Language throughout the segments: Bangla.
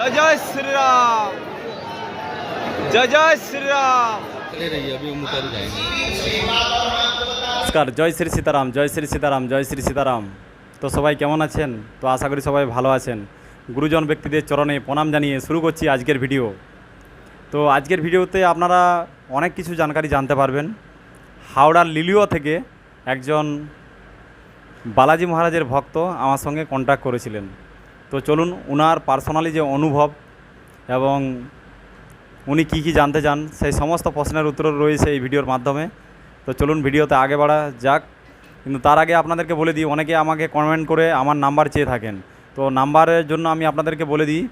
जय जय श्री राम जय जय श्री राम खड़े रहिए अभी हम उतर जाएंगे নমস্কার জয় শ্রী সীতারাম জয় শ্রী সীতারাম জয় শ্রী সীতারাম তো সবাই কেমন আছেন তো আশা করি সবাই ভালো আছেন গুরুজন ব্যক্তিদের চরণে প্রণাম জানিয়ে শুরু করছি আজকের ভিডিও তো আজকের ভিডিওতে আপনারা অনেক কিছু জানকারি জানতে পারবেন হাওড়ার লিলিও থেকে একজন বালাজি মহারাজের ভক্ত আমার সঙ্গে কন্ট্যাক্ট করেছিলেন তো চলুন ওনার পার্সোনালি যে অনুভব এবং উনি কী কী জানতে চান, সেই সমস্ত প্রশ্নের উত্তর রয়েছে এই ভিডিওর মাধ্যমে। তো চলুন ভিডিওতে আগে বাড়া যাক। কিন্তু তার আগে আপনাদেরকে বলে দিই, অনেকে আমাকে কমেন্ট করে আমার নাম্বার চেয়ে থাকেন। তো নাম্বারের জন্য আমি আপনাদেরকে বলে দিই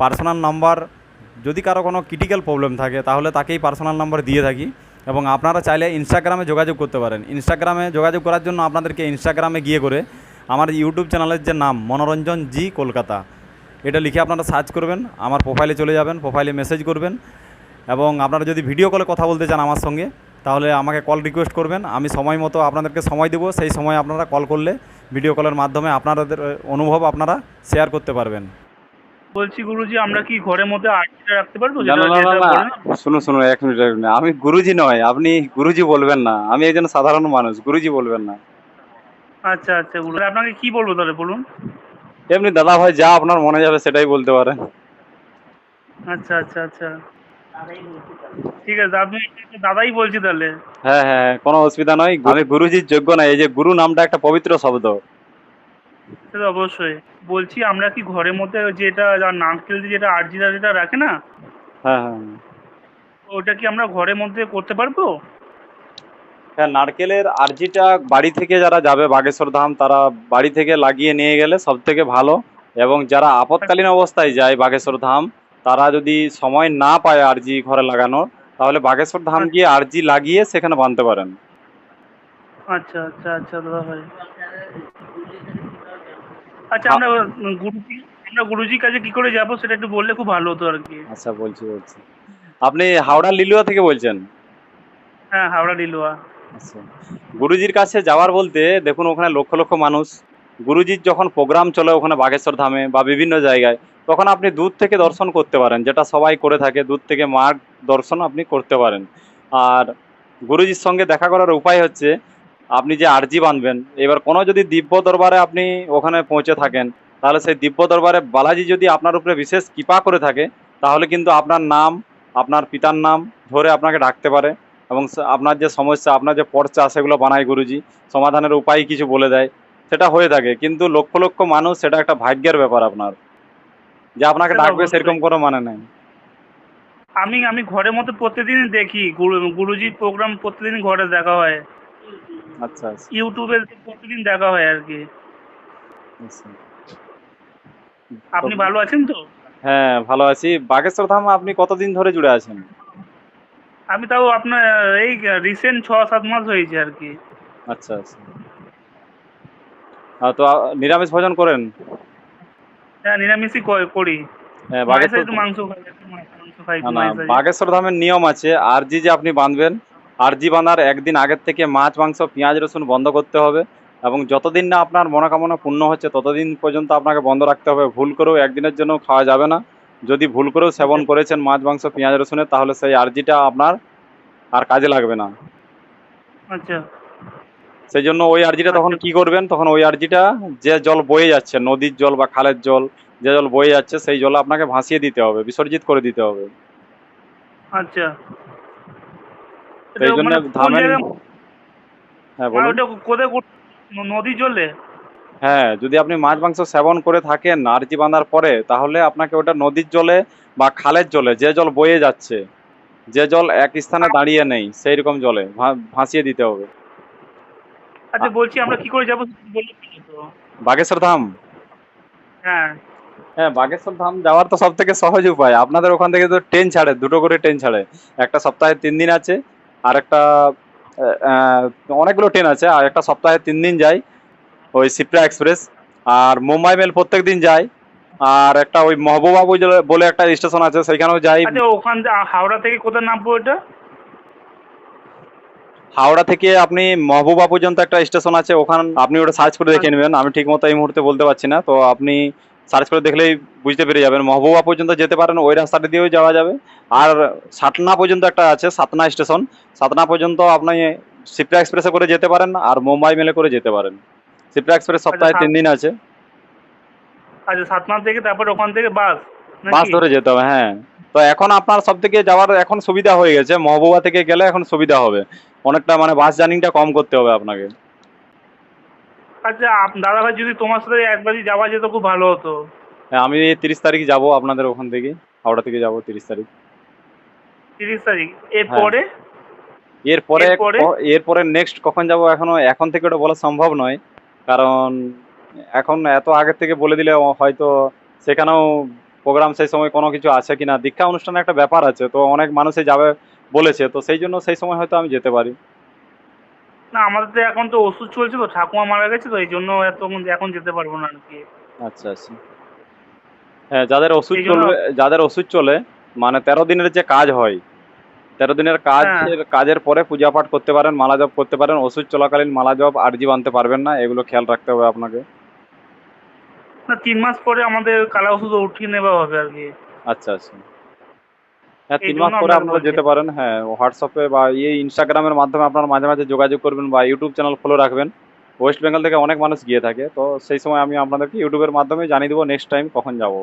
পার্সোনাল নাম্বার যদি কারও কোনো ক্রিটিক্যাল প্রবলেম থাকে, তাহলে তাকেই পার্সোনাল নাম্বার দিয়ে থাকি। এবং আপনারা চাইলে ইনস্টাগ্রামে যোগাযোগ করতে পারেন। ইনস্টাগ্রামে যোগাযোগ করার জন্য আপনাদেরকে ইনস্টাগ্রামে গিয়ে করে আমার ইউটিউব চ্যানেলের যে নাম মনোরঞ্জন জি কলকাতা এটা লিখে আপনারা সার্চ করবেন আমার প্রোফাইলে চলে যাবেন প্রোফাইলে মেসেজ করবেন এবং আপনারা যদি ভিডিও কলে কথা বলতে চান আমার সঙ্গে তাহলে আমাকে কল রিকোয়েস্ট করবেন আমি সময় মতো আপনাদেরকে সময় দেবো সেই সময় আপনারা কল করলে ভিডিও কলের মাধ্যমে আপনাদের অনুভব আপনারা শেয়ার করতে পারবেন। বলছি গুরুজি আমরা কি ঘরের মধ্যে আটটা রাখতে পারব? না না না যেটা না বলেন? শুনুন শুনুন এক মিনিট। আমি গুরুজি নয় আপনি গুরুজি বলবেন না। আমি একজন সাধারণ মানুষ গুরুজি বলবেন না। আচ্ছা আচ্ছা গুরু আপনাকে কি বলব তাহলে বলুন? এমনি দাদা ভাই যা আপনার মনে যাবে সেটাই বলতে পারেন আচ্ছা আচ্ছা আচ্ছা। ঠিক আছে আপনি দাদাই বলছি তাহলে। হ্যাঁ হ্যাঁ হ্যাঁ, কোনো অসুবিধা নয়। আমি গুরুজির যোগ্য না এই যে গুরু নামটা একটা পবিত্র শব্দ। সেটা অবশ্যই। বলছি আমরা কি ঘরের মধ্যে যেটা নারকেল দিয়ে যেটা আর্জিটা যেটা রাখে না? হ্যাঁ হ্যাঁ। ওটা কি আমরা ঘরের মধ্যে করতে পারব? হ্যাঁ নারকেলের আরজিটা বাড়ি থেকে যারা যাবে বাগেশ্বর ধাম তারা বাড়ি থেকে লাগিয়ে নিয়ে গেলে সব থেকে ভালো। এবং যারা আপৎকালীন অবস্থায় যায় বাগেশ্বর ধাম তারা যদি সময় না পায় আরজি ঘরে লাগানোর তাহলে বাগেশ্বর ধাম গিয়ে আরজি লাগিয়ে সেখানে বাঁধতে পারেন। আচ্ছা আচ্ছা আচ্ছা দাদা ভাই। আচ্ছা আমরা গুরুজি আমরা গুরুজির কাছে কি করে যাব সেটা একটু বললে খুব ভালো হতো আর কি। আচ্ছা বলছি বলছি। আপনি হাওড়া লিলুয়া থেকে বলছেন? হ্যাঁ হাওড়া আচ্ছা গুরুজির কাছে যাওয়ার বলতে দেখুন, ওখানে লক্ষ লক্ষ মানুষ। গুরুজির যখন প্রোগ্রাম চলে ওখানে বাগেশ্বর ধামে বা বিভিন্ন জায়গায়, তখন আপনি দূর থেকে দর্শন করতে পারেন, যেটা সবাই করে থাকে। দূর থেকে মার দর্শন আপনি করতে পারেন। আর গুরুজির সঙ্গে দেখা করার উপায় হচ্ছে, আপনি যে আরজি বাঁধবেন, এবার কোনো যদি দিব্য দরবারে আপনি ওখানে পৌঁছে থাকেন, তাহলে সেই দিব্য দরবারে বালাজি যদি আপনার উপরে বিশেষ কৃপা করে থাকে, তাহলে কিন্তু আপনার নাম, আপনার পিতার নাম ধরে আপনাকে ডাকতে পারে। এবং আপনার যে সমস্যা আপনার যে পর্চা সেগুলো বানায় গুরুজি। সমাধানের উপায় কিছু বলে দেয়। সেটা হয়ে থাকে কিন্তু লক্ষ লক্ষ মানুষ সেটা একটা ভাগ্যের ব্যাপার আপনার। যে আপনাকে ডাকবে সেরকম কোনো মানে নেই। আমি আমি ঘরের মধ্যে প্রতিদিন দেখি গুরু গুরুজির প্রোগ্রাম প্রতিদিন ঘরে দেখা হয়। আচ্ছা আচ্ছা, ইউটিউবে প্রতিদিন দেখা হয় আর কি। আচ্ছা। আপনি ভালো আছেন তো? হ্যাঁ ভালো আছি। বাগেশ্বর ধাম আপনি কতদিন ধরে জুড়ে আছেন? আমি তাও আপনার এই রিসেন্ট ছ সাত মাস হয়েছে আর কি। আচ্ছা আচ্ছা। তো নিরামিষ ভোজন করেন? হ্যাঁ নিরামিষই করি। হ্যাঁ, বাগেশ্বর ধামের নিয়ম আছে আরজি যে আপনি বাঁধবেন আরজি বাঁধার একদিন আগের থেকে মাছ মাংস পেঁয়াজ রসুন বন্ধ করতে হবে এবং যতদিন না আপনার মনোকামনা পূর্ণ হচ্ছে ততদিন পর্যন্ত আপনাকে বন্ধ রাখতে হবে। ভুল করেও একদিনের জন্য খাওয়া যাবে না। যদি ভুল করেও সেবন করেছেন মাছ মাংস পেঁয়াজ রসুনে তাহলে সেই আর্জিটা আপনার আর কাজে লাগবে না। আচ্ছা। সেই জন্য ওই আরজিটা তখন কি করবেন? তখন ওই আর্জিটা যে জল বয়ে যাচ্ছে নদীর জল বা খালের জল যে জল বয়ে যাচ্ছে সেই জল আপনাকে ভাসিয়ে দিতে হবে বিসর্জিত করে দিতে হবে। আচ্ছা। সেই জন্য মানে ধামের হ্যাঁ বলুন। নদী জলে? হ্যাঁ যদি আপনি মাছ মাংস সেবন করে থাকেন আরজি বাঁধার পরে তাহলে আপনাকে ওটা নদীর জলে বা খালের জলে যে জল বয়ে যাচ্ছে যে জল এক স্থানে দাঁড়িয়ে নেই সেই রকম জলে ভাসিয়ে দিতে হবে। আচ্ছা বলছি আমরা কি করে যাব। বাগেশ্বর ধাম? হ্যাঁ। হ্যাঁ বাগেশ্বর ধাম যাওয়ার তো সব থেকে সহজ উপায়। আপনাদের ওখান থেকে তো ট্রেন ছাড়ে দুটো করে ট্রেন ছাড়ে। একটা সপ্তাহে তিন দিন আছে আর একটা অনেকগুলো ট্রেন আছে আর একটা সপ্তাহে তিন দিন যায়। ওই সিপ্রা এক্সপ্রেস আর মুম্বাই মেল প্রত্যেক দিন যায় আর একটা ওই মহবুবা বলে- একটা স্টেশন আছে সেখানেও যাই। আচ্ছা ওখান হাওড়া থেকে কোথায় নামবো এটা হাওড়া থেকে আপনি মহবুবা পর্যন্ত একটা স্টেশন আছে ওখান আপনি ওটা সার্চ করে দেখে নেবেন। আমি ঠিক মতো এই মুহূর্তে বলতে পারছি না। তো আপনি সার্চ করে দেখলেই বুঝতে পেরে যাবেন। মহবুবা পর্যন্ত যেতে পারেন ওই রাস্তাটা দিয়েও যাওয়া যাবে। আর সাতনা পর্যন্ত একটা আছে সাতনা স্টেশন। সাতনা পর্যন্ত আপনি সিপ্রা এক্সপ্রেসে করে যেতে পারেন আর মুম্বাই মেলে করে যেতে পারেন। সিপ্রা এক্সপ্রেস সপ্তাহে তিন দিন আছে। আচ্ছা সাতনাথ থেকে তারপর ওখান থেকে বাস বাস ধরে যেতে হবে হ্যাঁ। তো এখন আপনার সব থেকে যাওয়ার এখন সুবিধা হয়ে গেছে মহবুবা থেকে গেলে এখন সুবিধা হবে। অনেকটা মানে বাস জার্নিংটা কম করতে হবে আপনাকে। আচ্ছা দাদা ভাই যদি তোমার সাথে একবারই যাওয়া যেত খুব ভালো হতো। হ্যাঁ, আমি তিরিশ তারিখ যাব আপনাদের ওখান থেকে হাওড়া থেকে যাব তিরিশ তারিখ। তিরিশ তারিখ এরপরে? এরপরে এরপরে? এরপরে নেক্সট কখন যাব এখনও এখন থেকে ওটা বলা সম্ভব নয়। কারণ এখন এত আগের থেকে বলে দিলে হয়তো সেখানেও প্রোগ্রাম সেই সময় কোনো কিছু আছে কিনা দীক্ষা অনুষ্ঠানে একটা ব্যাপার আছে তো অনেক মানুষে যাবে বলেছে তো সেই জন্য সেই সময় হয়তো আমি যেতে পারি। না আমাদের তো এখন তো ওষুধ চলছে তো ঠাকুমা মারা গেছে তো এই জন্য এত এখন যেতে পারব না আর কি আচ্ছা আচ্ছা। হ্যাঁ যাদের ওষুধ চলবে যাদের ওষুধ চলে মানে তেরো দিনের যে কাজ হয় তেরো দিনের কাজের কাজের পরে পূজা পাঠ করতে পারেন মালা জপ করতে পারেন ওষুধ চলাকালীন মালা জপ আর্জি বানতে পারবেন না এগুলো খেয়াল রাখতে হবে আপনাকে। না তিন মাস পরে আমাদের কালা ওষুধ উঠিয়ে নেওয়া হবে আর কি। আচ্ছা আচ্ছা। হ্যাঁ তিন মাস পরে আপনারা যেতে পারেন হ্যাঁ হোয়াটসঅ্যাপে বা এই ইনস্টাগ্রামের মাধ্যমে আপনারা মাঝে মাঝে যোগাযোগ করবেন বা ইউটিউব চ্যানেল ফলো রাখবেন। ওয়েস্ট বেঙ্গল থেকে অনেক মানুষ গিয়ে থাকে তো সেই সময় আমি আপনাদেরকে ইউটিউবের মাধ্যমে জানিয়ে দেবো নেক্সট টাইম কখন যাব।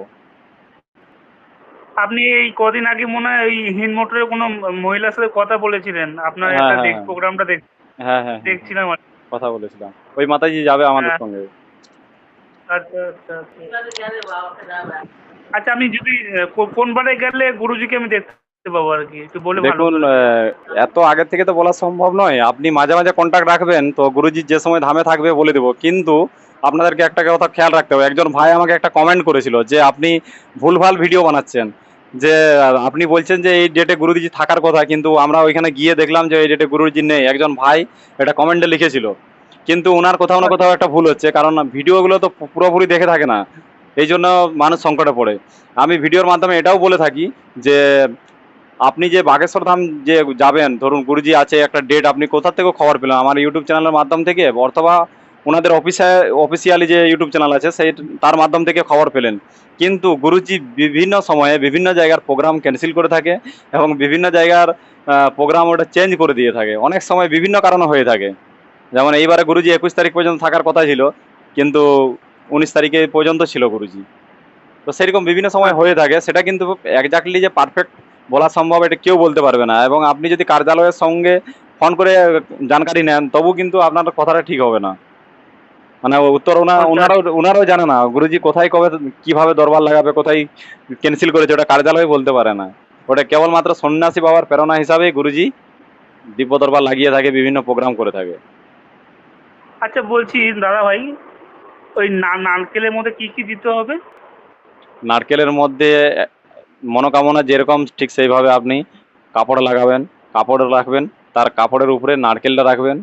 আপনি এই কদিন আগে মনে হয় ওই হিন মোটরের কোনো মহিলার সাথে কথা বলেছিলেন। আপনার হ্যাঁ, একটা হ্যাঁ, দেখ হ্যাঁ। প্রোগ্রামটা দেখ হ্যাঁ হ্যাঁ হ্যাঁ, দেখছিলাম আর কি। কথা বলেছিলাম। ওই মাতাজি যাবে আমাদের হ্যাঁ। সঙ্গে। আচ্ছা আচ্ছা আচ্ছা। আচ্ছা আমি যদি আহ, কো- কোন বারে গেলে গুরুজিকে আমি দেখতে পাবো আর কি? একটু বলে ভালো দেখুন আহ, এত আগে থেকে তো বলা সম্ভব নয়। আপনি মাঝে মাঝে কন্ট্যাক্ট রাখবেন তো গুরুজির যে সময় ধামে থাকবে বলে দেবো। কিন্তু আপনাদেরকে একটা কথা খেয়াল রাখতে হবে। একজন ভাই আমাকে একটা কমেন্ট করেছিল যে, আপনি ভুলভাল ভিডিও বানাচ্ছেন। যে, আপনি বলছেন যে, এই ডেটে গুরুজি থাকার কথা, কিন্তু আমরা ওইখানে গিয়ে দেখলাম যে, এই ডেটে গুরুজি নেই। একজন ভাই এটা কমেন্টে লিখেছিল। কিন্তু ওনার কোথাও না কোথাও একটা ভুল হচ্ছে, কারণ ভিডিওগুলো তো পুরোপুরি দেখে থাকে না। এই জন্য মানুষ সংকটে পড়ে। আমি ভিডিওর মাধ্যমে এটাও বলে থাকি যে, আপনি যে বাগেশ্বর ধাম যে যাবেন, ধরুন গুরুজি আছে, একটা ডেট আপনি কোথা থেকে খবর পেলেন? আমার ইউটিউব চ্যানেলের মাধ্যম থেকে, অথবা ওনাদের অফিসে অফিসিয়ালি যে ইউটিউব চ্যানেল আছে, সেই তার মাধ্যম থেকে খবর পেলেন। কিন্তু গুরুজি বিভিন্ন সময়ে বিভিন্ন জায়গার প্রোগ্রাম ক্যান্সেল করে থাকে এবং বিভিন্ন জায়গার প্রোগ্রাম ওটা চেঞ্জ করে দিয়ে থাকে। অনেক সময় বিভিন্ন কারণে হয়ে থাকে। যেমন এইবারে গুরুজি একুশ তারিখ পর্যন্ত থাকার কথা ছিল, কিন্তু উনিশ তারিখে পর্যন্ত ছিল গুরুজি। তো সেরকম বিভিন্ন সময় হয়ে থাকে। সেটা কিন্তু একজাক্টলি যে পারফেক্ট বলা সম্ভব, এটা কেউ বলতে পারবে না। এবং আপনি যদি কার্যালয়ের সঙ্গে ফোন করে জানকারি নেন, তবু কিন্তু আপনার কথাটা ঠিক হবে না। মানে উত্তর আচ্ছা। ওনারাও ওনারাও জানে না। গুরুজি কোথায় কবে কীভাবে দরবার লাগাবে কোথায় ক্যান্সেল করেছে ওটা কার্যালয় বলতে পারে না। ওটা কেবলমাত্র সন্ন্যাসী বাবার প্রেরণা হিসাবেই গুরুজি দিব্য দরবার লাগিয়ে থাকে বিভিন্ন প্রোগ্রাম করে থাকে। আচ্ছা বলছি দাদা ভাই ওই নারকেলের মধ্যে কি কি দিতে হবে? নারকেলের মধ্যে মনোকামনা যেরকম ঠিক সেইভাবে আপনি কাপড় লাগাবেন। কাপড় রাখবেন তার কাপড়ের উপরে নারকেলটা রাখবেন।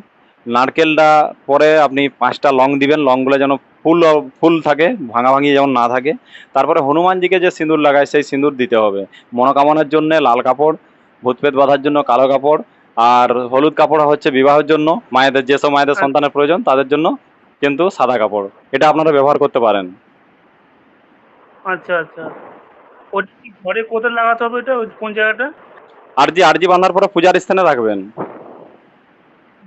নারকেলটা পরে আপনি পাঁচটা লং দিবেন লংগুলো যেন ফুল ফুল থাকে ভাঙা ভাঙি যেমন না থাকে। তারপরে হনুমানজিকে যে সিঁদুর লাগায় সেই সিঁদুর দিতে হবে। মনোকামনার জন্য লাল কাপড় ভূতপেত বাঁধার জন্য কালো কাপড় আর হলুদ কাপড় হচ্ছে বিবাহের জন্য। মায়েদের যেসব মায়েদের সন্তানের প্রয়োজন তাদের জন্য কিন্তু সাদা কাপড়। এটা আপনারা ব্যবহার করতে পারেন। আচ্ছা আচ্ছা। ঘরে কোথায় লাগাতে হবে এটা? কোন জায়গাটা? আরজি আরজি বাঁধার পরে পূজার স্থানে রাখবেন।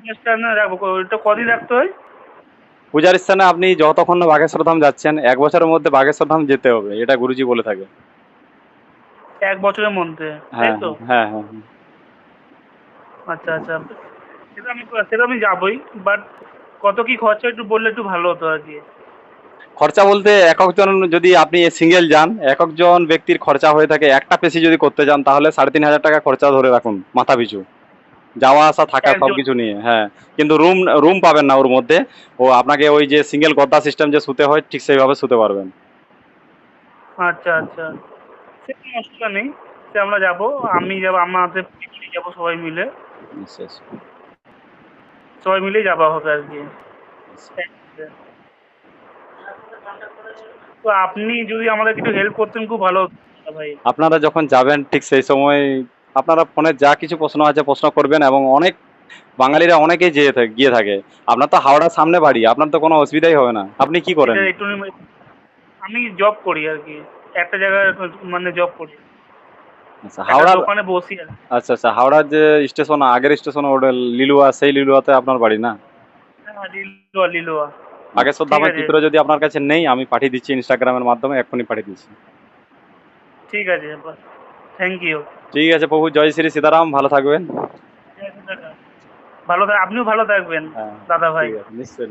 স্ট্যান্ডে রাখব। ওইটা কদিন রাখতে হয়? পূজার স্থানে আপনি যতক্ষণ না বাগেশ্বর ধাম যাচ্ছেন এক বছরের মধ্যে বাগেশ্বর ধাম যেতে হবে এটা গুরুজি বলে থাকে। এক বছরের মধ্যে হ্যাঁ হ্যাঁ হ্যাঁ। আচ্ছা আচ্ছা। সেটা আমি সেটা আমি যাবোই বাট কত কি খরচা একটু বললে একটু ভালো হতো আর কি। খরচা বলতে একজন যদি আপনি সিঙ্গেল যান একজন ব্যক্তির খরচা হয়ে থাকে একটা পেশি যদি করতে যান তাহলে সাড়ে তিন হাজার টাকা খরচা ধরে রাখুন মাথা পিছু। যাওয়া আসা থাকা একজন- সব কিছু নিয়ে হ্যাঁ। কিন্তু রুম রুম পাবেন না ওর মধ্যে। ও আপনাকে ওই যে সিঙ্গেল গদ্দা সিস্টেম যে শুতে হয় ঠিক সেইভাবে শুতে পারবেন। আচ্ছা আচ্ছা। সে অসুবিধা নেই। সে আমরা যাব আমি যাব আমাদের যাব সবাই মিলে। সবাই মিলেই যাওয়া হবে আর কি। তো আপনি যদি আমাদের কিছু হেল্প করতেন খুব ভালো হতো ভাই। আপনারা যখন যাবেন ঠিক সেই সময় আপনারা ফোনে যা কিছু প্রশ্ন আছে প্রশ্ন করবেন এবং অনেক বাঙালিরা অনেকেই যেয়ে গিয়ে থাকে। আপনার তো হাওড়ার সামনে বাড়ি আপনার তো কোনো অসুবিধাই হবে না। আপনি কি করেন? আমি জব করি আর কি। একটা জায়গায় মানে জব করি। আচ্ছা হাওড়ার দোকানে বসি আচ্ছা আচ্ছা হাওড়ার যে স্টেশন আগের স্টেশন ওটা লিলুয়া সেই লিলুয়াতে আপনার বাড়ি না? হ্যাঁ, লিলুয়া লিলুয়া। ঠিক ধামের আছে। চিত্র যদি আপনার কাছে নেই আমি পাঠিয়ে দিচ্ছি ইনস্টাগ্রামের মাধ্যমে এক্ষুনি পাঠিয়ে দিচ্ছি। ঠিক আছে থ্যাংক ইউ ঠিক আছে প্রভু জয় শ্রী সীতারাম ভালো থাকবেন। ভালো আপনিও ভালো থাকবেন হ্যাঁ দাদা ভাই। নিশ্চয়ই